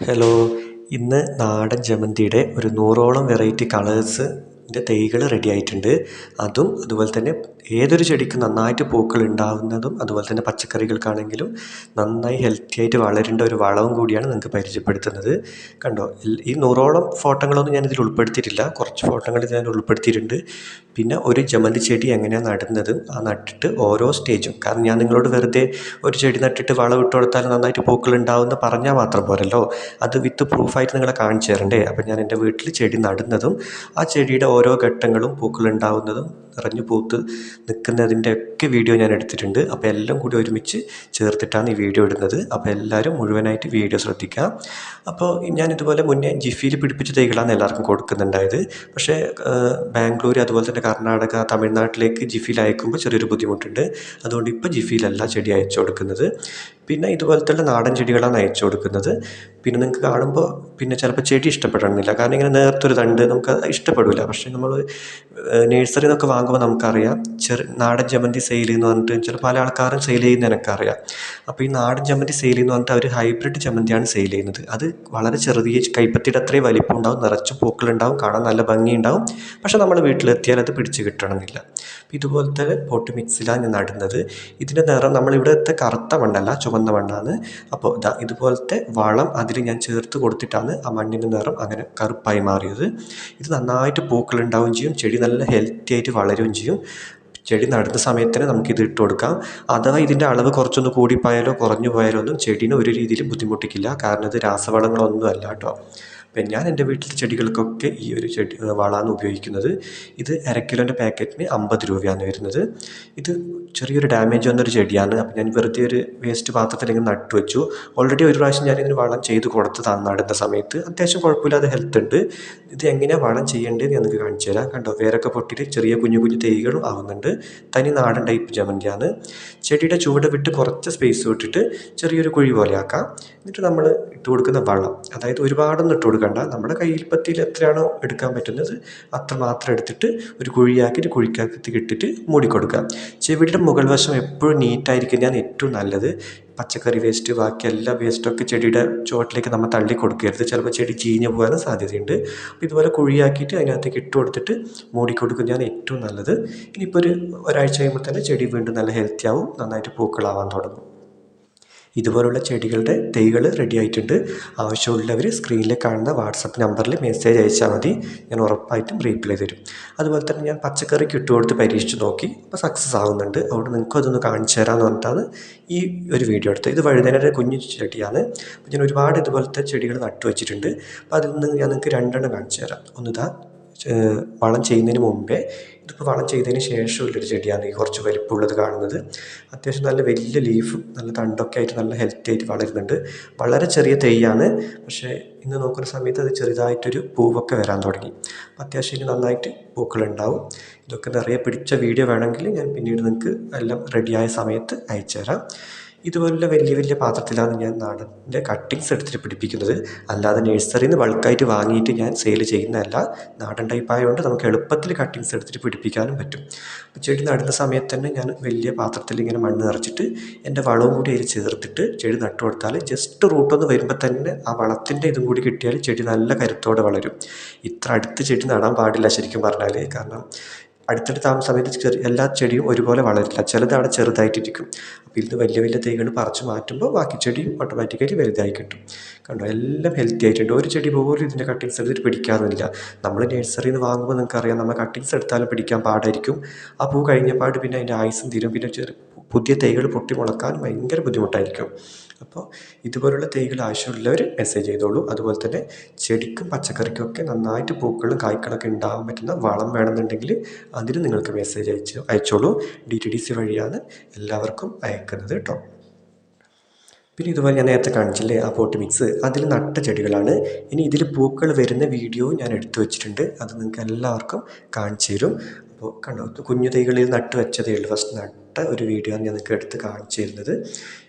Hello ഇന്ന് നാടൻ ജമന്തിയുടെ ഒരു നൂറോളം വെറൈറ്റി കളേഴ്സിന്റെ തൈകൾ റെഡി ആയിട്ടുണ്ട്. അതും അതുപോലെ തന്നെ ഏതൊരു ചെടിക്കും നന്നായിട്ട് പൂക്കൾ ഉണ്ടാകുന്നതും അതുപോലെ തന്നെ പച്ചക്കറികൾക്കാണെങ്കിലും നന്നായി ഹെൽത്തി ആയിട്ട് വളരേണ്ട ഒരു വളവും കൂടിയാണ് നിങ്ങൾക്ക് പരിചയപ്പെടുത്തുന്നത്. കണ്ടോ? ഈ നൂറോളം ഫോട്ടോകളൊന്നും ഞാൻ ഇതിൽ ഉൾപ്പെടുത്തിയിട്ടില്ല. കുറച്ച് ഫോട്ടോകൾ ഞാൻ ഉൾപ്പെടുത്തിയിട്ടുണ്ട്. പിന്നെ ഒരു ജമന്തി ചെടി എങ്ങനെയാണ് നടുന്നത് ആ നട്ടിട്ട് ഓരോ സ്റ്റേജും. കാരണം ഞാൻ നിങ്ങളോട് വെറുതെ ഒരു ചെടി നട്ടിട്ട് വളം ഇട്ട് കൊടുത്താൽ നന്നായിട്ട് പൂക്കൾ ഉണ്ടാവുമെന്ന് പറഞ്ഞാൽ മാത്രം പോരല്ലോ. അത് വിത്ത് പ്രൂഫായിട്ട് നിങ്ങളെ കാണിച്ചു തരണ്ടേ? അപ്പം ഞാൻ എന്റെ വീട്ടിൽ ചെടി നടുന്നതും ആ ചെടിയുടെ ഓരോ ഘട്ടങ്ങളും പൂക്കൾ ഉണ്ടാവുന്നതും നിറഞ്ഞു പൂത്ത് നിൽക്കുന്നതിന്റെ ഒക്കെ വീഡിയോ ഞാൻ എടുത്തിട്ടുണ്ട്. അപ്പോൾ എല്ലാം കൂടി ഒരുമിച്ച് ചേർത്തിട്ടാണ് ഈ വീഡിയോ ഇടുന്നത്. അപ്പോൾ എല്ലാവരും മുഴുവനായിട്ട് വീഡിയോ ശ്രദ്ധിക്കുക. അപ്പോൾ ഞാൻ ഇതുപോലെ മുന്നേ ജിഫിയിൽ പിടിപ്പിച്ച തൈകളാണ് എല്ലാവർക്കും കൊടുക്കുന്നുണ്ടായത്. പക്ഷേ ബാംഗ്ലൂർ അതുപോലെ തന്നെ കർണാടക തമിഴ്നാട്ടിലേക്ക് ജിഫിയിൽ അയക്കുമ്പോൾ ചെറിയൊരു ബുദ്ധിമുട്ടുണ്ട്. അതുകൊണ്ട് ഇപ്പോൾ ജിഫിയിലല്ല ചെടി അയച്ചു കൊടുക്കുന്നത്. പിന്നെ ഇതുപോലത്തെ നാടൻ ചെടികളാണ് അയച്ചു കൊടുക്കുന്നത്. പിന്നെ നിങ്ങൾക്ക് കാണുമ്പോൾ പിന്നെ ചിലപ്പോൾ ചെടി ഇഷ്ടപ്പെടണമെന്നില്ല. കാരണം ഇങ്ങനെ നേർത്തൊരു തണ്ട് നമുക്ക് ഇഷ്ടപ്പെടില്ല പക്ഷേ നമ്മൾ നേഴ്സറി നിന്നൊക്കെ വാങ്ങുമ്പോൾ നമുക്കറിയാം. ചെറു നാടൻ ജമന്തി സെയിൽ എന്ന് പറഞ്ഞിട്ട് ചില പല ആൾക്കാരും സെയിൽ ചെയ്യുന്ന എനിക്കറിയാം. അപ്പോൾ ഈ നാടൻ ജമന്തി സെയിൽ എന്ന് പറഞ്ഞിട്ട് അവർ ഹൈബ്രിഡ് ജമന്തിയാണ് സെയിൽ ചെയ്യുന്നത്. അത് വളരെ ചെറിയ കൈപ്പത്തിയുടെ അത്രയും വലിപ്പം ഉണ്ടാവും നിറച്ച് പൂക്കളുണ്ടാവും കാണാൻ നല്ല ഭംഗിയുണ്ടാവും. പക്ഷേ നമ്മൾ വീട്ടിലെത്തിയാൽ അത് പിടിച്ച് കിട്ടണമെന്നില്ല. ഇതുപോലത്തെ പോട്ട് മിക്സിലാണ് ഞാൻ നടുന്നത്. ഇതിന്റെ നിറം നമ്മളിവിടുത്തെ കറുത്ത മണ്ണല്ല ചുവന്ന മണ്ണാണ്. അപ്പോൾ ഇതാ ഇതുപോലത്തെ വളം അതിൽ ഞാൻ ചേർത്ത് കൊടുത്തിട്ടാണ് ആ മണ്ണിന്റെ നിറം അങ്ങനെ കറുപ്പായി മാറിയത്. ഇത് നന്നായിട്ട് പൂക്കൾ ഉണ്ടാവുകയും ചെയ്യും ചെടി നല്ല ഹെൽത്തി ആയിട്ട് വളരുകയും ചെയ്യും. ചെടി നടുന്ന സമയത്ത് തന്നെ നമുക്കിത് ഇട്ട് കൊടുക്കാം. അഥവാ ഇതിന്റെ അളവ് കുറച്ചൊന്ന് കൂടിപ്പോയാലോ കുറഞ്ഞു പോയാലോ ഒന്നും ചെടീനെ ഒരു രീതിയിലും ബുദ്ധിമുട്ടിക്കില്ല. കാരണം ഇത് രാസവളങ്ങളൊന്നും അല്ല കേട്ടോ. ഞാൻ എന്റെ വീട്ടിലെ ചെടികൾക്കൊക്കെ ഈ ഒരു ചെടി വളമാണ് ഉപയോഗിക്കുന്നത്. ഇത് അരക്കിലോന്റെ പാക്കറ്റിന് അമ്പത് രൂപയാണ് വരുന്നത്. ഇത് ചെറിയൊരു ഡാമേജ് വന്നൊരു ചെടിയാണ്. അപ്പം ഞാൻ വെറുതെ ഒരു വേസ്റ്റ് പാത്രത്തിൽ ഇങ്ങനെ നട്ടു വെച്ചു. ഓൾറെഡി ഒരു പ്രാവശ്യം ഞാൻ ഇതിന് വളം ചെയ്ത് കൊടുത്തതാണ് നടുന്ന സമയത്ത്. അത്യാവശ്യം കുഴപ്പമില്ലാതെ ഹെൽത്ത് ഉണ്ട്. ഇത് എങ്ങനെയാണ് വളം ചെയ്യേണ്ടത് എന്ന് നിങ്ങൾക്ക് കാണിച്ചു തരാം. കണ്ടോ വേരൊക്കെ പൊട്ടിയിട്ട് ചെറിയ കുഞ്ഞു കുഞ്ഞു തൈകളും ആവുന്നുണ്ട്. തനി നാടൻ ടൈപ്പ് ജമന്തിയാണ് ചെടിയുടെ ചുവട് വിട്ട് കുറച്ച് സ്പേസ് വിട്ടിട്ട് ചെറിയൊരു കുഴി പോലെ ആക്കാം. എന്നിട്ട് നമ്മൾ ഇട്ട് കൊടുക്കുന്ന വളം അതായത് ഒരുപാടൊന്നും ഇട്ട് കൊടുക്കണ്ട. നമ്മുടെ കയ്യിൽപ്പത്തിയിൽ എത്രയാണോ എടുക്കാൻ പറ്റുന്നത് അത്ര മാത്രം എടുത്തിട്ട് ഒരു കുഴിയാക്കിയിട്ട് കുഴിക്കകത്ത് ഇട്ടിട്ട് മൂടിക്കൊടുക്കുക ചെവിയുടെ മുകൾ വശം എപ്പോഴും നീറ്റായിരിക്കുന്നതാണ് ഏറ്റവും നല്ലത്. പച്ചക്കറി വേസ്റ്റ് ബാക്കി എല്ലാ വേസ്റ്റൊക്കെ ചെടിയുടെ ചുവട്ടിലേക്ക് നമ്മൾ തള്ളി കൊടുക്കരുത്. ചിലപ്പോൾ ചെടി ചീഞ്ഞ് പോകാനും സാധ്യതയുണ്ട്. അപ്പോൾ ഇതുപോലെ കുഴിയാക്കിയിട്ട് അതിനകത്തേക്ക് ഇട്ട് കൊടുത്തിട്ട് മൂടി കൊടുക്കുന്നതാണ് ഏറ്റവും നല്ലത്. ഇനിയിപ്പോൾ ഒരു ഒരാഴ്ച കഴിയുമ്പോൾ തന്നെ ചെടി വീണ്ടും നല്ല ഹെൽത്തി ആവും നന്നായിട്ട് പൂക്കളാവാൻ തുടങ്ങും. ഇതുപോലുള്ള ചെടികളുടെ തൈകൾ റെഡി ആയിട്ടുണ്ട്. ആവശ്യമുള്ളവർ സ്ക്രീനിൽ കാണുന്ന വാട്സപ്പ് നമ്പറിൽ മെസ്സേജ് അയച്ചാൽ മതി. ഞാൻ ഉറപ്പായിട്ടും റീപ്ലൈ തരും. അതുപോലെ തന്നെ ഞാൻ പച്ചക്കറിക്ക് ഇട്ടുകൊടുത്ത് പരീക്ഷിച്ച് നോക്കി. അപ്പോൾ സക്സസ് ആവുന്നുണ്ട്. അതുകൊണ്ട് നിങ്ങൾക്കും അതൊന്ന് കാണിച്ചു തരാമെന്ന് പറഞ്ഞിട്ടാണ് ഈ ഒരു വീഡിയോ എടുത്തത്. ഇത് വഴുതനയുടെ കുഞ്ഞു ചെടിയാണ്. ഞാൻ ഒരുപാട് ഇതുപോലത്തെ ചെടികൾ നട്ടു വെച്ചിട്ടുണ്ട്. അപ്പോൾ അതിൽ നിന്ന് ഞാൻ നിങ്ങൾക്ക് രണ്ടെണ്ണം കാണിച്ചു തരാം. ഒന്നിതാ വളം ചെയ്യുന്നതിന് മുമ്പേ ഇതിപ്പോൾ വളം ചെയ്തതിന് ശേഷമുള്ളൊരു ചെടിയാണ് ഈ കുറച്ച് വലിപ്പമുള്ളത് കാണുന്നത്. അത്യാവശ്യം നല്ല വലിയ ലീഫും നല്ല തണ്ടൊക്കെ ആയിട്ട് നല്ല ഹെൽത്തി ആയിട്ട് വളരുന്നുണ്ട്. വളരെ ചെറിയ തെയ്യാണ് പക്ഷേ ഇന്ന് നോക്കുന്ന സമയത്ത് അത് ചെറുതായിട്ടൊരു പൂവൊക്കെ വരാൻ തുടങ്ങി. അത്യാവശ്യം നന്നായിട്ട് പൂക്കളുണ്ടാവും. ഇതൊക്കെ നിറയെ പിടിച്ച വീഡിയോ വേണമെങ്കിൽ ഞാൻ പിന്നീട് നിങ്ങൾക്ക് എല്ലാം റെഡിയായ സമയത്ത് അയച്ചു തരാം ഇതുപോലുള്ള വലിയ വലിയ പാത്രത്തിലാണ് ഞാൻ നാടന്റെ കട്ടിങ്സ് എടുത്തിട്ട് പിടിപ്പിക്കുന്നത്. അല്ലാതെ നഴ്സറിയിൽ നിന്ന് ബൾക്കായിട്ട് വാങ്ങിയിട്ട് ഞാൻ സെയിൽ ചെയ്യുന്നതല്ല. നാടൻ ടൈപ്പ് ആയതുകൊണ്ട് നമുക്ക് എളുപ്പത്തിൽ കട്ടിങ്സ് എടുത്തിട്ട് പിടിപ്പിക്കാനും പറ്റും. ചെടി നടുന്ന സമയത്ത് തന്നെ ഞാൻ വലിയ പാത്രത്തിൽ ഇങ്ങനെ മണ്ണ് നിറച്ചിട്ട് എന്റെ വളവും കൂടി അതിൽ ചേർത്തിട്ട് ചെടി നട്ടു കൊടുത്താൽ ജസ്റ്റ് റൂട്ടൊന്ന് വരുമ്പോൾ തന്നെ ആ വളത്തിന്റെ ഇതും കൂടി കിട്ടിയാൽ ചെടി നല്ല കരുത്തോടെ വളരും. ഇത്ര അടുത്ത് ചെടി നടാൻ പാടില്ല ശരിക്കും പറഞ്ഞാൽ കാരണം അടുത്തടുത്താവുന്ന സമയത്ത് ചെറിയ എല്ലാ ചെടിയും ഒരുപോലെ വളരില്ല. ചിലത് അവിടെ ചെറുതായിട്ടിരിക്കും. അപ്പോൾ ഇത് വലിയ വലിയ തൈകൾ പറിച്ച് മാറ്റുമ്പോൾ ബാക്കി ചെടിയും ഓട്ടോമാറ്റിക്കലി വലുതായി കിട്ടും. കണ്ടോ? എല്ലാം ഹെൽത്തി ആയിട്ടുണ്ട്. ഒരു ചെടി പോലും ഇതിന്റെ കട്ടിങ്സ് എടുത്തിട്ട് പിടിക്കാറില്ല നമ്മൾ നഴ്സറിയിൽ നിന്ന് വാങ്ങുമ്പോൾ നിങ്ങൾക്കറിയാം നമ്മൾ കട്ടിങ്സ് എടുത്താലും പിടിക്കാൻ പാടായിരിക്കും. ആ പൂ കഴിഞ്ഞ പാട് പിന്നെ അതിന്റെ ആയുസും തീരും. പിന്നെ ചെറു പുതിയ തൈകൾ പൊട്ടി മുളക്കാൻ ഭയങ്കര ബുദ്ധിമുട്ടായിരിക്കും. അപ്പോൾ ഇതുപോലുള്ള തൈകൾ ആവശ്യമുള്ളവർ മെസ്സേജ് ചെയ്തോളൂ. അതുപോലെ തന്നെ ചെടിക്കും പച്ചക്കറിക്കും ഒക്കെ നന്നായിട്ട് പൂക്കളും കായ്ക്കളൊക്കെ ഉണ്ടാകാൻ പറ്റുന്ന വളം വേണമെന്നുണ്ടെങ്കിൽ അതിന് നിങ്ങൾക്ക് മെസ്സേജ് അയച്ചു അയച്ചോളൂ. ഡി ടി ഡി സി വഴിയാണ് എല്ലാവർക്കും അയക്കുന്നത് കേട്ടോ. പിന്നെ ഇതുപോലെ ഞാൻ നേരത്തെ കാണിച്ചില്ലേ ആ പോട്ട് മിക്സ് അതിൽ നട്ട ചെടികളാണ്. ഇനി ഇതിൽ പൂക്കൾ വരുന്ന വീഡിയോ ഞാൻ എടുത്തു വെച്ചിട്ടുണ്ട്. അത് നിങ്ങൾക്ക് എല്ലാവർക്കും കാണിച്ചു തരും. അപ്പോൾ കണ്ടോ കുഞ്ഞു തൈകളിൽ നട്ട് വെച്ചതേ ഉള്ളൂ. ഫസ്റ്റ് നട്ട ഒരു വീഡിയോ ആണ് ഞാൻ നിങ്ങൾക്ക് എടുത്ത് കാണിച്ചു തരുന്നത്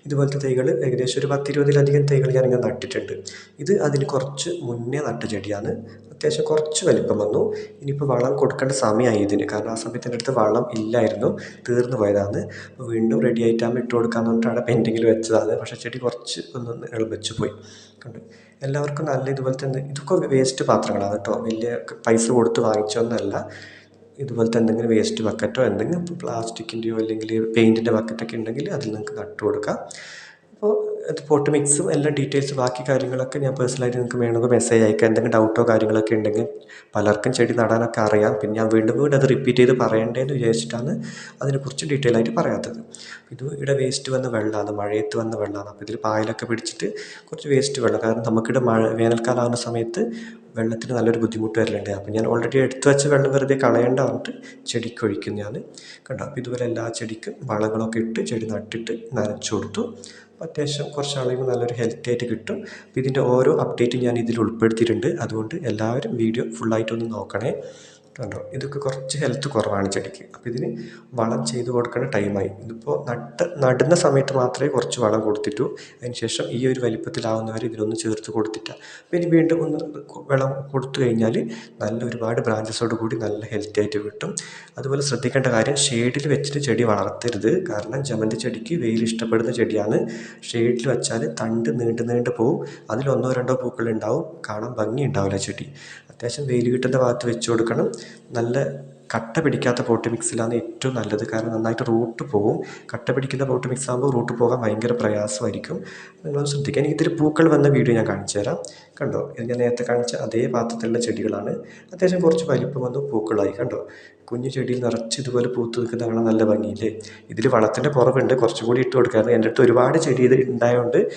ഇതുപോലത്തെ തൈകൾ ഏകദേശം ഒരു പത്തിരുപതിലധികം തൈകൾ ഞാനിങ്ങനെ നട്ടിട്ടുണ്ട്. ഇത് അതിന് കുറച്ച് മുന്നേ നട്ട ചെടിയാണ്. അത്യാവശ്യം കുറച്ച് വലിപ്പം വന്നു. ഇനിയിപ്പോൾ വളം കൊടുക്കേണ്ട സമയമായി ഇതിന്. കാരണം ആ സമയത്ത് എന്റെ അടുത്ത് വളം ഇല്ലായിരുന്നു. തീർന്നു പോയതാണ്. അപ്പോൾ വീണ്ടും റെഡി ആയിട്ടാകുമ്പോൾ ഇട്ട് കൊടുക്കാമെന്ന് പറഞ്ഞിട്ടാണ് പെൻഡിങ്ങിൽ വെച്ചതാണ്. പക്ഷേ ചെടി കുറച്ച് ഒന്ന് ഇളം വെച്ച് പോയി. കണ്ടു? എല്ലാവർക്കും നല്ല ഇതുപോലെ തന്നെ ഇതൊക്കെ വേസ്റ്റ് പാത്രങ്ങളാണ് കേട്ടോ. വലിയ പൈസ കൊടുത്ത് വാങ്ങിച്ചൊന്നുമല്ല ഇതുപോലത്തെ എന്തെങ്കിലും വേസ്റ്റ് ബക്കറ്റോ എന്തെങ്കിലും പ്ലാസ്റ്റിക്കിന്റെയോ അല്ലെങ്കിൽ പെയിന്റിന്റെ ബക്കറ്റൊക്കെ ഉണ്ടെങ്കിൽ അതിൽ നിങ്ങൾക്ക് നട്ടു കൊടുക്കാം. അപ്പോൾ ഇത് പോട്ട് മിക്സും എല്ലാ ഡീറ്റെയിൽസും ബാക്കി കാര്യങ്ങളൊക്കെ ഞാൻ പേഴ്സണലായിട്ട് നിങ്ങൾക്ക് വേണമെങ്കിൽ മെസ്സേജ് അയക്കാം. എന്തെങ്കിലും ഡൗട്ടോ കാര്യങ്ങളൊക്കെ ഉണ്ടെങ്കിൽ പലർക്കും ചെടി നടാനൊക്കെ അറിയാം. പിന്നെ ഞാൻ വീണ്ടും വീണ്ടും അത് റിപ്പീറ്റ് ചെയ്ത് പറയണ്ടേന്ന് വിചാരിച്ചിട്ടാണ് അതിനെക്കുറിച്ച് ഡീറ്റെയിൽ ആയിട്ട് പറയാത്തത്. ഇത് ഇവിടെ വേസ്റ്റ് വന്ന വെള്ളമാണ് മഴയത്ത് വന്ന വെള്ളമാണ് അപ്പോൾ ഇതിൽ പായലൊക്കെ പിടിച്ചിട്ട് കുറച്ച് വേസ്റ്റ് വെള്ളം. കാരണം നമുക്കിവിടെ മഴ വേനൽക്കാലം ആകുന്ന സമയത്ത് വെള്ളത്തിന് നല്ലൊരു ബുദ്ധിമുട്ട് വരലുണ്ട്. അപ്പം ഞാൻ ഓൾറെഡി എടുത്തു വെച്ച വെള്ളം വെറുതെ കളയേണ്ട പറഞ്ഞിട്ട് ചെടിക്ക് ഞാൻ കണ്ടോ? അപ്പോൾ ഇതുപോലെ എല്ലാ ചെടിക്കും വളങ്ങളൊക്കെ ഇട്ട് ചെടി നട്ടിട്ട് നനച്ചു കൊടുത്തു. അത്യാവശ്യം കുറച്ച് ആളുകൾ നല്ലൊരു ഹെൽത്തി ആയിട്ട് കിട്ടും. അപ്പോൾ ഇതിന്റെ ഓരോ അപ്ഡേറ്റും ഞാൻ ഇതിൽ ഉൾപ്പെടുത്തിയിട്ടുണ്ട്. അതുകൊണ്ട് എല്ലാവരും വീഡിയോ ഫുള്ളായിട്ടൊന്ന് നോക്കണേ. കണ്ടോ? ഇതൊക്കെ കുറച്ച് ഹെൽത്ത് കുറവാണ് ചെടിക്ക്. അപ്പോൾ ഇതിന് വളം ചെയ്ത് കൊടുക്കേണ്ട ടൈമായി ഇതിപ്പോൾ നട്ട് നടുന്ന സമയത്ത് മാത്രമേ കുറച്ച് വളം കൊടുത്തിട്ടു. അതിന് ശേഷം ഈ ഒരു വലിപ്പത്തിലാവുന്നവരെ ഇതിനൊന്ന് ചേർത്ത് കൊടുത്തിട്ട. അപ്പോൾ ഇനി വീണ്ടും ഒന്ന് വളം കൊടുത്തു കഴിഞ്ഞാൽ നല്ല ഒരുപാട് ബ്രാഞ്ചസോട് കൂടി നല്ല ഹെൽത്തി ആയിട്ട് കിട്ടും. അതുപോലെ ശ്രദ്ധിക്കേണ്ട കാര്യം ഷെയ്ഡിൽ വെച്ചിട്ട് ചെടി വളർത്തരുത്. കാരണം ജമന്തി ചെടിക്ക് വെയിൽ ഇഷ്ടപ്പെടുന്ന ചെടിയാണ്. ഷെയ്ഡിൽ വെച്ചാൽ തണ്ട് നീണ്ട് നീണ്ട് പോവും. അതിൽ ഒന്നോ രണ്ടോ പൂക്കൾ ഉണ്ടാവും. കാണാൻ ഭംഗി ഉണ്ടാവില്ല ചെടി. അത്യാവശ്യം വെയിൽ കിട്ടുന്ന ഭാഗത്ത് വെച്ച് കൊടുക്കണം. നല്ല കട്ട പിടിക്കാത്ത പോട്ട് മിക്സിലാണ് ഏറ്റവും നല്ലത്. കാരണം നന്നായിട്ട് റൂട്ട് പോകും കട്ട പിടിക്കുന്ന പോട്ട് മിക്സ് ആകുമ്പോൾ റൂട്ട് പോകാൻ ഭയങ്കര പ്രയാസമായിരിക്കും. നിങ്ങൾ ശ്രദ്ധിക്കുക. ഇത്തിരി പൂക്കൾ വന്ന വീഡിയോ ഞാൻ കാണിച്ചു തരാം. കണ്ടോ? ഇത് ഞാൻ നേരത്തെ കാണിച്ച അതേ പാത്രത്തിലുള്ള ചെടികളാണ്. അത്യാവശ്യം കുറച്ച് വലിപ്പം വന്നു പൂക്കളായി. കണ്ടോ? കുഞ്ഞു ചെടിയിൽ നിറച്ച് ഇതുപോലെ പൂത്ത് നിൽക്കുന്ന കാണാൻ നല്ല ഭംഗിയില്ലേ? ഇതിൽ വളത്തിന്റെ കുറവുണ്ട്. കുറച്ചും കൂടി ഇട്ട് കൊടുക്കാറ് എന്റെ അടുത്ത് ഒരുപാട് ചെടി ഇത് ഉണ്ടായതുകൊണ്ട്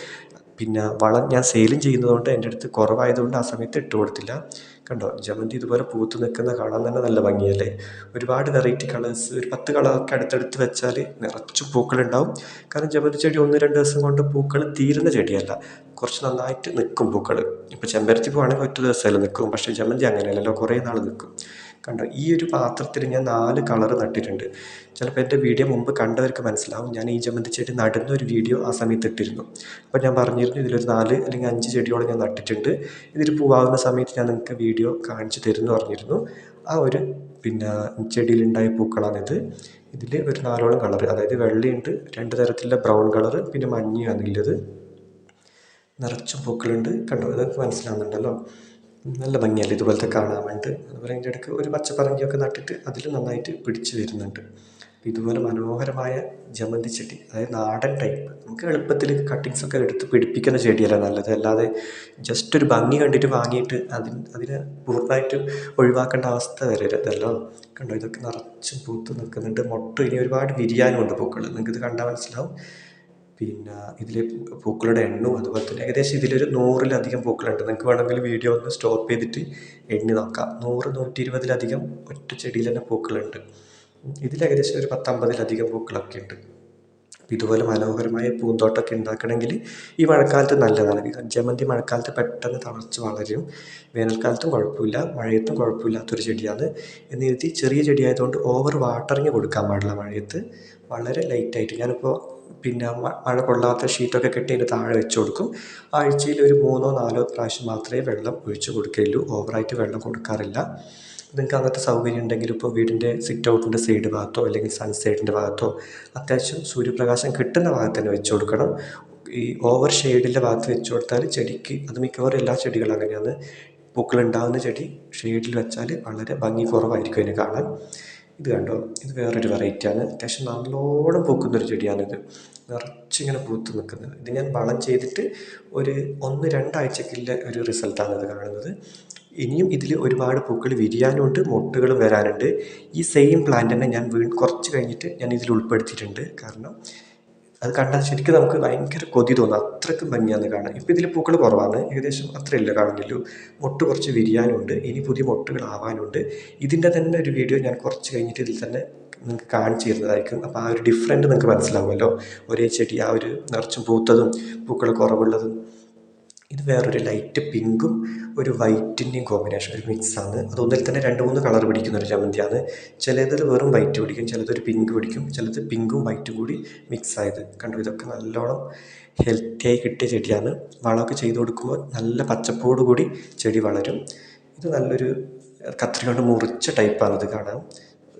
പിന്നെ വളം ഞാൻ സെയിലും ചെയ്യുന്നതുകൊണ്ട് എന്റെ അടുത്ത് കുറവായതുകൊണ്ട് ആ സമയത്ത് ഇട്ട് കൊടുത്തില്ല. കണ്ടോ? ജമന്തി ഇതുപോലെ പൂത്ത് നിൽക്കുന്ന കാണാൻ തന്നെ നല്ല ഭംഗിയല്ലേ? ഒരുപാട് വെറൈറ്റി കളേഴ്സ് ഒരു പത്ത് കളറൊക്കെ അടുത്തടുത്ത് വെച്ചാൽ നിറച്ച് പൂക്കളുണ്ടാവും കാരണം ജമന്തി ചെടി ഒന്ന് രണ്ട് ദിവസം കൊണ്ട് പൂക്കൾ തീരുന്ന ചെടിയല്ല. കുറച്ച് നന്നായിട്ട് നിൽക്കും പൂക്കൾ. ഇപ്പോൾ ചെമ്പരത്തി പൂവാണെങ്കിൽ ഒറ്റ ദിവസമല്ല നിൽക്കും. പക്ഷേ ജമന്തി അങ്ങനെയല്ലല്ലോ. കുറേ നാൾ നിൽക്കും. കണ്ടോ? ഈ ഒരു പാത്രത്തിൽ ഞാൻ നാല് കളർ നട്ടിട്ടുണ്ട്. ചിലപ്പോൾ എന്റെ വീഡിയോ മുമ്പ് കണ്ടവർക്ക് മനസ്സിലാവും. ഞാൻ ഈ ജമന്തി ചെടി നടുന്ന ഒരു വീഡിയോ ആ സമയത്ത് ഇട്ടിരുന്നു. അപ്പോൾ ഞാൻ പറഞ്ഞിരുന്നു ഇതിലൊരു നാല് അല്ലെങ്കിൽ അഞ്ച് ചെടിയോളം ഞാൻ നട്ടിട്ടുണ്ട്. ഇതിൽ പൂവാകുന്ന സമയത്ത് ഞാൻ നിങ്ങൾക്ക് വീഡിയോ കാണിച്ചു തരുമെന്ന് പറഞ്ഞിരുന്നു. ആ ഒരു പിന്നെ ചെടിയിലുണ്ടായ പൂക്കളാണിത്. ഇതിൽ ഒരു നാലോളം കളർ അതായത് വെള്ളയുണ്ട് രണ്ട് തരത്തിലുള്ള ബ്രൗൺ കളർ പിന്നെ മഞ്ഞയാണുള്ളത് നിറച്ചും പൂക്കളുണ്ട്. കണ്ടോ? ഇതൊക്കെ മനസ്സിലാവുന്നുണ്ടല്ലോ. നല്ല ഭംഗിയല്ലേ ഇതുപോലത്തെ കാണാൻ വേണ്ടി അതുപോലെ അതിന്റെ ഇടയ്ക്ക് ഒരു പച്ചപ്പറങ്കിയൊക്കെ നട്ടിട്ട് അതിൽ നന്നായിട്ട് പിടിച്ച് വരുന്നുണ്ട്. ഇതുപോലെ മനോഹരമായ ജമന്തി ചെടി അതായത് നാടൻ ടൈപ്പ് നമുക്ക് എളുപ്പത്തിൽ കട്ടിങ്സ് ഒക്കെ എടുത്ത് പിടിപ്പിക്കുന്ന ചെടിയല്ല നല്ലത്. അല്ലാതെ ജസ്റ്റ് ഒരു ഭംഗി കണ്ടിട്ട് വാങ്ങിയിട്ട് അതിന് അതിനെ പൂർണമായിട്ട് ഒഴിവാക്കേണ്ട അവസ്ഥ വരരുതല്ലോ. കണ്ടോ? ഇതൊക്കെ നിറച്ചും പൂത്ത് നിൽക്കുന്നുണ്ട്. മുട്ട ഇനി ഒരുപാട് വിരിയാനുമുണ്ട് പൂക്കൾ നിങ്ങൾക്ക് ഇത് കണ്ടാൽ മനസ്സിലാവും. പിന്നെ ഇതിൽ പൂക്കളുടെ എണ്ണവും അതുപോലെ തന്നെ ഏകദേശം ഇതിലൊരു നൂറിലധികം പൂക്കളുണ്ട്. നിങ്ങൾക്ക് വേണമെങ്കിൽ വീഡിയോ ഒന്ന് സ്റ്റോപ്പ് ചെയ്തിട്ട് എണ്ണി നോക്കാം. നൂറ് നൂറ്റി ഇരുപതിലധികം ഒറ്റ ചെടിയിൽ തന്നെ പൂക്കളുണ്ട്. ഇതിൽ ഏകദേശം ഒരു പത്തമ്പതിലധികം പൂക്കളൊക്കെ ഉണ്ട്. ഇതുപോലെ മനോഹരമായ പൂന്തോട്ടമൊക്കെ ഉണ്ടാക്കണമെങ്കിൽ ഈ മഴക്കാലത്ത് നല്ലതാണ്. ജമന്തി മഴക്കാലത്ത് പെട്ടെന്ന് തളർച്ച് വളരും. വേനൽക്കാലത്തും കുഴപ്പമില്ല. മഴയത്തും കുഴപ്പമില്ലാത്തൊരു ചെടിയാണ്. എന്നിരുത്തി ചെറിയ ചെടിയായതുകൊണ്ട് ഓവർ വാട്ടറിങ് കൊടുക്കാൻ പാടില്ല മഴയത്ത്. വളരെ ലൈറ്റായിട്ട് ഞാനിപ്പോൾ പിന്നെ മഴ കൊള്ളാത്ത ഷീറ്റൊക്കെ കെട്ടി അതിന്റെ താഴെ വെച്ച് കൊടുക്കും. ആഴ്ചയിൽ ഒരു മൂന്നോ നാലോ പ്രാവശ്യം മാത്രമേ വെള്ളം ഒഴിച്ചു കൊടുക്കുകയുള്ളൂ. ഓവറായിട്ട് വെള്ളം കൊടുക്കാറില്ല. നിങ്ങൾക്ക് അങ്ങനത്തെ സൗകര്യം ഉണ്ടെങ്കിൽ ഇപ്പോൾ വീടിന്റെ സിറ്റ് ഔട്ടിന്റെ സൈഡ് ഭാഗത്തോ അല്ലെങ്കിൽ സൺസൈഡിന്റെ ഭാഗത്തോ അത്യാവശ്യം സൂര്യപ്രകാശം കിട്ടുന്ന ഭാഗത്ത് തന്നെ വെച്ച് കൊടുക്കണം. ഈ ഓവർ ഷെയ്ഡിന്റെ ഭാഗത്ത് വെച്ച് കൊടുത്താൽ ചെടിക്ക് അത് മിക്കവാറും എല്ലാ ചെടികളും അങ്ങനെയാണ്. പൂക്കളുണ്ടാകുന്ന ചെടി ഷെയ്ഡിൽ വെച്ചാൽ വളരെ ഭംഗി കുറവായിരിക്കും അതിനെ കാണാൻ. ഇത് കണ്ടോ? ഇത് വേറൊരു വെറൈറ്റിയാണ് അത്യാവശ്യം നല്ലോണം പൂക്കുന്നൊരു ചെടിയാണിത് നിറച്ചിങ്ങനെ പൂത്ത് നിൽക്കുന്നത്. ഇത് ഞാൻ വളം ചെയ്തിട്ട് ഒരു ഒന്ന് രണ്ടാഴ്ചക്കുള്ള ഒരു റിസൾട്ടാണ് ഇത് കാണുന്നത്. ഇനിയും ഇതിൽ ഒരുപാട് പൂക്കൾ വിരിയാനുണ്ട് മൊട്ടുകളും വരാനുണ്ട്. ഈ സെയിം പ്ലാന്റ് തന്നെ ഞാൻ വീണ്ടും കുറച്ച് കഴിഞ്ഞിട്ട് ഞാൻ ഇതിൽ ഉൾപ്പെടുത്തിയിട്ടുണ്ട്. കാരണം അത് കണ്ടാൽ ശരിക്കും നമുക്ക് ഭയങ്കര കൊതി തോന്നും. അത്രയ്ക്കും ഭംഗിയാണ് കാണാൻ. ഇപ്പം ഇതിൽ പൂക്കൾ കുറവാണ്. ഏകദേശം അത്രയില്ല കാണുന്നില്ലൂ മൊട്ട് കുറച്ച് വിരിയാനുണ്ട്. ഇനി പുതിയ മൊട്ടുകൾ ആവാനുണ്ട് ഇതിന്റെ തന്നെ ഒരു വീഡിയോ ഞാൻ കുറച്ച് കഴിഞ്ഞിട്ട് ഇതിൽ തന്നെ നിങ്ങൾക്ക് കാണിച്ചു തരുന്നതായിരിക്കും. അപ്പോൾ ആ ഒരു ഡിഫറെന്റ് നിങ്ങൾക്ക് മനസ്സിലാവുമല്ലോ. ഒരേ ചെടി ആ ഒരു നിറച്ചും പൂത്തതും പൂക്കൾ കുറവുള്ളതും. ഇത് വേറൊരു ലൈറ്റ് പിങ്കും ഒരു വൈറ്റിന്റെയും കോമ്പിനേഷൻ ഒരു മിക്സാണ് അതൊന്നിൽ തന്നെ രണ്ട് മൂന്ന് കളർ പിടിക്കുന്ന ഒരു ജമന്തിയാണ് ചിലതിൽ വെറും വൈറ്റ് പിടിക്കും ചിലതൊരു പിങ്ക് പിടിക്കും ചിലത് പിങ്കും വൈറ്റും കൂടി മിക്സ് ആയത്. കണ്ടു ഇതൊക്കെ നല്ലോണം ഹെൽത്തിയായി കിട്ടിയ ചെടിയാണ്. വളമൊക്കെ ചെയ്ത് കൊടുക്കുമ്പോൾ നല്ല പച്ചപ്പോടുകൂടി ചെടി വളരും. ഇത് നല്ലൊരു കത്രിക കൊണ്ട് മുറിച്ച ടൈപ്പാണ് ഇത് കാണാൻ.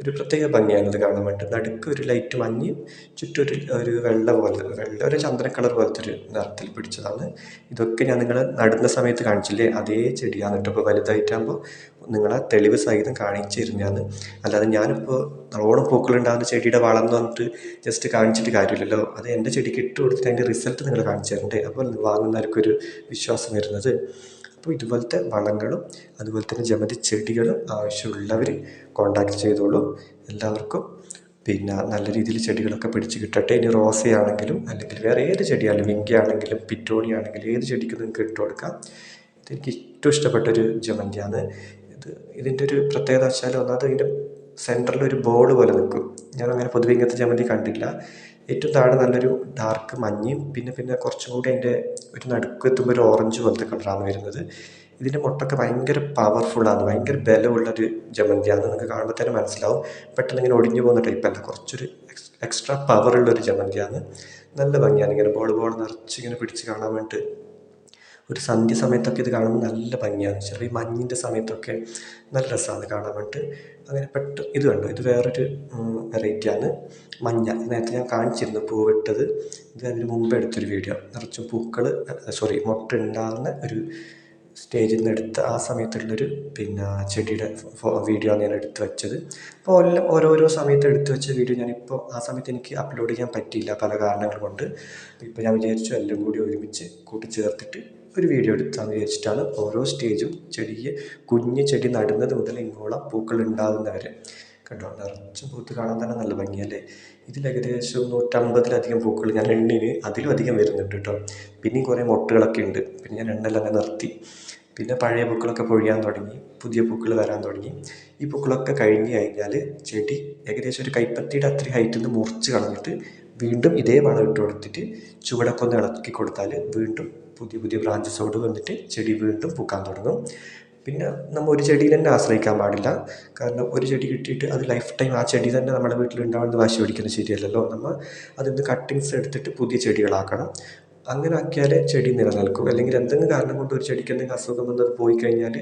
ഒരു പ്രത്യേക ഭംഗിയാണ് അത് കാണാൻ വേണ്ടി നടുക്ക് ഒരു ലൈറ്റ് മഞ്ഞ് ചുറ്റും ഒരു ഒരു വെള്ള പോലെ വെള്ള ഒരു ചന്ദന കളർ പോലത്തെ ഒരു നിറത്തിൽ പിടിച്ചതാണ്. ഇതൊക്കെ ഞാൻ നിങ്ങൾ നടുന്ന സമയത്ത് കാണിച്ചില്ലേ? അതേ ചെടിയാണ് കേട്ടോ. ഇപ്പോൾ വലുതായിട്ടാകുമ്പോൾ നിങ്ങളെ തെളിവ് സഹിതം കാണിച്ചു തരുന്നതാണ്. അല്ലാതെ ഞാനിപ്പോൾ നല്ലോണം പൂക്കളുണ്ടാകുന്ന ചെടിയുടെ വളം പറഞ്ഞിട്ട് ജസ്റ്റ് കാണിച്ചിട്ട് കാര്യമില്ലല്ലോ. അത് എന്റെ ചെടിക്ക് ഇട്ട് കൊടുത്തിട്ട് അതിന്റെ റിസൾട്ട് നിങ്ങൾ കാണിച്ചു തരണ്ടേ? അപ്പോൾ വാങ്ങുന്നവർക്കൊരു വിശ്വാസം വരുന്നത്. അപ്പോൾ ഇതുപോലത്തെ വളങ്ങളും അതുപോലെ തന്നെ ജമന്തി ചെടികളും ആവശ്യമുള്ളവർ കോൺടാക്ട് ചെയ്തോളൂ. എല്ലാവർക്കും പിന്നെ നല്ല രീതിയിൽ ചെടികളൊക്കെ പിടിച്ച് കിട്ടട്ടെ. ഇനി റോസയാണെങ്കിലും അല്ലെങ്കിൽ വേറെ ഏത് ചെടിയാണെങ്കിലും വിങ്കയാണെങ്കിലും പിറ്റോണി ആണെങ്കിലും ഏത് ചെടിക്കും നിങ്ങൾക്ക് ഇട്ട് കൊടുക്കാം. ഇതെനിക്ക് ഏറ്റവും ഇഷ്ടപ്പെട്ടൊരു ജമന്തിയാണ്. ഇത് ഇതിന്റെ ഒരു പ്രത്യേകത വെച്ചാൽ ഒന്നാമത് ഇതിന്റെ സെന്ററിൽ ഒരു ബോൾ പോലെ നിൽക്കും. ഞാൻ അങ്ങനെ പൊതുവെ ഇങ്ങനത്തെ ജമന്തി കണ്ടില്ല ഏറ്റവും താഴെ നല്ലൊരു ഡാർക്ക് മഞ്ഞയും പിന്നെ പിന്നെ കുറച്ചും കൂടി അതിന്റെ ഒരു നടുക്ക് എത്തുമ്പോൾ ഒരു ഓറഞ്ച് പോലത്തെ കളറാണ് വരുന്നത്. ഇതിന്റെ മുട്ടൊക്കെ ഭയങ്കര പവർഫുള്ളാണ് ഭയങ്കര ബലമുള്ളൊരു ജമന്തിയാണ് നിങ്ങൾക്ക് കാണുമ്പോൾ തന്നെ മനസ്സിലാവും. പെട്ടെന്ന് ഇങ്ങനെ ഒടിഞ്ഞു പോകുന്ന ടൈപ്പല്ല കുറച്ചൊരു എക്സ് എക്സ്ട്രാ പവറുള്ളൊരു ജമന്തിയാണ്. നല്ല ഭംഗിയാണ്. ഇങ്ങനെ ബോൾ ബോൾ നിറച്ച് ഇങ്ങനെ പിടിച്ച് കാണാൻ വേണ്ടിയിട്ട് ഒരു സന്ധ്യ സമയത്തൊക്കെ ഇത് കാണുമ്പോൾ നല്ല ഭംഗിയാണ്. ചെറിയ മഞ്ഞിന്റെ സമയത്തൊക്കെ നല്ല രസമാണ് കാണാൻ വേണ്ടിയിട്ട്. അങ്ങനെ പെട്ടെന്ന് ഇത് കണ്ടോ? ഇത് വേറൊരു വെറൈറ്റിയാണ് മഞ്ഞ. നേരത്തെ ഞാൻ കാണിച്ചിരുന്നു പൂവിട്ടത്. ഇത് അതിന് മുമ്പ് എടുത്തൊരു വീഡിയോ നിറച്ചും പൂക്കൾ സോറി മുട്ട ഉണ്ടാകുന്ന ഒരു സ്റ്റേജിൽ നിന്ന് എടുത്ത ആ സമയത്തുള്ളൊരു പിന്നെ ചെടിയുടെ വീഡിയോ ഞാൻ എടുത്തു വെച്ചത്. അപ്പോൾ എല്ലാം ഓരോരോ സമയത്ത് എടുത്ത് വെച്ച വീഡിയോ ഞാനിപ്പോൾ ആ സമയത്ത് എനിക്ക് അപ്ലോഡ് ചെയ്യാൻ പറ്റിയില്ല പല കാരണങ്ങൾ കൊണ്ട്. ഇപ്പോൾ ഞാൻ വിചാരിച്ചു എല്ലാം കൂടി ഒരുമിച്ച് കൂട്ടിച്ചേർത്തിട്ട് ഒരു വീഡിയോ എടുത്താന്ന് വിചാരിച്ചിട്ടാണ് ഓരോ സ്റ്റേജും ചെടിയെ കുഞ്ഞ് ചെടി നടുന്നത് മുതൽ ഇങ്ങോളം പൂക്കൾ ഉണ്ടാകുന്നവരെ. കണ്ടോ? നിറച്ച് പൂത്ത് കാണാൻ തന്നെ നല്ല ഭംഗിയല്ലേ? ഇതിൽ ഏകദേശം നൂറ്റമ്പതിലധികം പൂക്കൾ ഞാൻ എണ്ണിന് അതിലും അധികം വരുന്നുണ്ട് കേട്ടോ. പിന്നെയും കുറേ മൊട്ടുകളൊക്കെ ഉണ്ട്. പിന്നെ ഞാൻ എണ്ണെല്ലാം അങ്ങനെ നിർത്തി. പിന്നെ പഴയ പൂക്കളൊക്കെ പൊഴിയാൻ തുടങ്ങി പുതിയ പൂക്കൾ വരാൻ തുടങ്ങി. ഈ പൂക്കളൊക്കെ കഴിഞ്ഞ് കഴിഞ്ഞാൽ ചെടി ഏകദേശം ഒരു കൈപ്പത്തിയുടെ അത്രയും ഹൈറ്റിൽ നിന്ന് മുറിച്ച് കളഞ്ഞിട്ട് വീണ്ടും ഇതേ വളം ഇട്ട് കൊടുത്തിട്ട് ചുവടൊക്കെ ഒന്ന് ഇളക്കി കൊടുത്താൽ വീണ്ടും പുതിയ പുതിയ ബ്രാഞ്ചസോട് വന്നിട്ട് ചെടി വീണ്ടും പൂക്കാൻ തുടങ്ങും. പിന്നെ നമ്മൾ ഒരു ചെടിയിൽ തന്നെ ആശ്രയിക്കാൻ പാടില്ല. കാരണം ഒരു ചെടി കിട്ടിയിട്ട് അത് ലൈഫ് ടൈം ആ ചെടി തന്നെ നമ്മുടെ വീട്ടിൽ ഉണ്ടാവുന്നത് വാശി പിടിക്കുന്നത് ശരിയല്ലല്ലോ നമ്മൾ അതിൽ നിന്ന് കട്ടിങ്സ് എടുത്തിട്ട് പുതിയ ചെടികളാക്കണം. അങ്ങനെ ആക്കിയാലേ ചെടി നിലനിൽക്കും. അല്ലെങ്കിൽ എന്തെങ്കിലും കാരണം കൊണ്ട് ഒരു ചെടിക്ക് എന്തെങ്കിലും അസുഖം വന്നത് പോയി കഴിഞ്ഞാൽ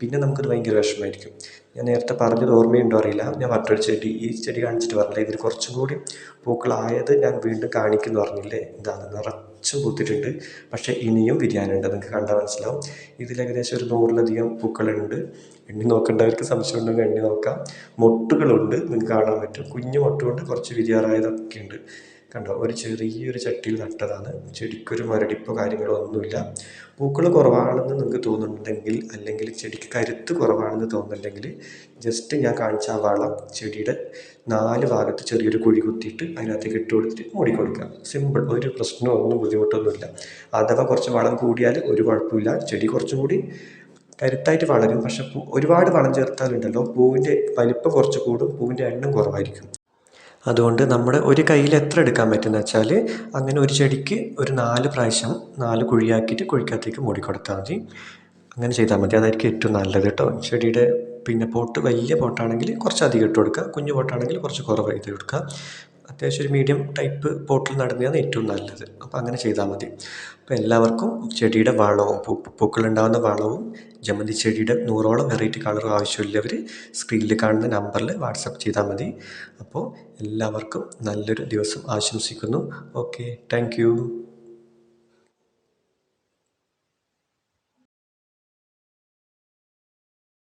പിന്നെ നമുക്കത് ഭയങ്കര വിഷമമായിരിക്കും. ഞാൻ നേരത്തെ പറഞ്ഞത് ഓർമ്മയുണ്ടോ അറിയില്ല. ഞാൻ മറ്റൊരു ചെടി ഈ ചെടി കാണിച്ചിട്ട് പറഞ്ഞില്ല? ഇതിൽ കുറച്ചും കൂടി പൂക്കളായത് ഞാൻ വീണ്ടും കാണിക്കുന്നു പറഞ്ഞില്ലേ? ഇതാണ് നിറച്ച് പൂത്തിട്ടുണ്ട്. പക്ഷേ ഇനിയും വിരിയാനുണ്ട് നിങ്ങൾക്ക് കണ്ടാൽ മനസ്സിലാവും. ഇതിൽ ഏകദേശം ഒരു നൂറിലധികം പൂക്കളുണ്ട്. എണ്ണി നോക്കേണ്ടവർക്ക് സംശയം ഉണ്ടെങ്കിൽ എണ്ണി നോക്കാം. മൊട്ടുകളുണ്ട്. നിങ്ങൾക്ക് കാണാൻ പറ്റും. കുഞ്ഞു മൊട്ടുകൊണ്ട് കുറച്ച് വിരിയാറായതൊക്കെ ഉണ്ട് കണ്ടോ ഒരു ചെറിയൊരു ചട്ടിയിൽ നട്ടതാണ്. ചെടിക്കൊരു മരടിപ്പോ കാര്യങ്ങളോ ഒന്നുമില്ല. പൂക്കൾ കുറവാണെന്ന് നിങ്ങൾക്ക് തോന്നുന്നുണ്ടെങ്കിൽ അല്ലെങ്കിൽ ചെടിക്ക് കരുത്ത് കുറവാണെന്ന് തോന്നുന്നുണ്ടെങ്കിൽ ജസ്റ്റ് ഞാൻ കാണിച്ച ആ വളം ചെടിയുടെ നാല് ഭാഗത്ത് ചെറിയൊരു കുഴി കുത്തിയിട്ട് അതിനകത്തേക്ക് ഇട്ട് കൊടുത്തിട്ട് ഓടിക്കൊടുക്കാം സിമ്പിൾ ഒരു പ്രശ്നമോ ഒന്നും ബുദ്ധിമുട്ടൊന്നുമില്ല. അഥവാ കുറച്ച് വളം കൂടിയാൽ ഒരു കുഴപ്പമില്ല. ചെടി കുറച്ചും കൂടി കരുത്തായിട്ട് വളരും. പക്ഷെ ഒരുപാട് വളം ചേർത്താലുണ്ടല്ലോ പൂവിന്റെ വലിപ്പം കുറച്ച് കൂടും പൂവിന്റെ എണ്ണം കുറവായിരിക്കും. അതുകൊണ്ട് നമ്മുടെ ഒരു കയ്യിൽ എത്ര എടുക്കാൻ പറ്റുമെന്ന് വെച്ചാൽ അങ്ങനെ ഒരു ചെടിക്ക് ഒരു നാല് പ്രാവശ്യം നാല് കുഴിയാക്കിയിട്ട് കുഴിക്കകത്തേക്ക് മൂടി കൊടുത്താൽ മതി. അങ്ങനെ ചെയ്താൽ മതി. അതായിരിക്കും ഏറ്റവും നല്ലത് കേട്ടോ. ചെടിയുടെ പിന്നെ പോട്ട് വലിയ പോട്ടാണെങ്കിൽ കുറച്ച് അധികം ഇട്ട് കൊടുക്കുക. കുഞ്ഞു പോട്ടാണെങ്കിൽ കുറച്ച് കുറവ് ചെയ്ത് കൊടുക്കുക. അത്യാവശ്യം ഒരു മീഡിയം ടൈപ്പ് പോട്ടിൽ നടുന്നതാണ് ഏറ്റവും നല്ലത്. അപ്പോൾ അങ്ങനെ ചെയ്താൽ മതി. അപ്പോൾ എല്ലാവർക്കും ചെടിയുടെ വളവും പൂക്കളുണ്ടാകുന്ന വളവും ജമന്തി ചെടിയുടെ നൂറോളം വെറൈറ്റി കളർ ആവശ്യമുള്ളവർ സ്ക്രീനിൽ കാണുന്ന നമ്പറിൽ വാട്സപ്പ് ചെയ്താൽ മതി. അപ്പോൾ എല്ലാവർക്കും നല്ലൊരു ദിവസം ആശംസിക്കുന്നു. Okay thank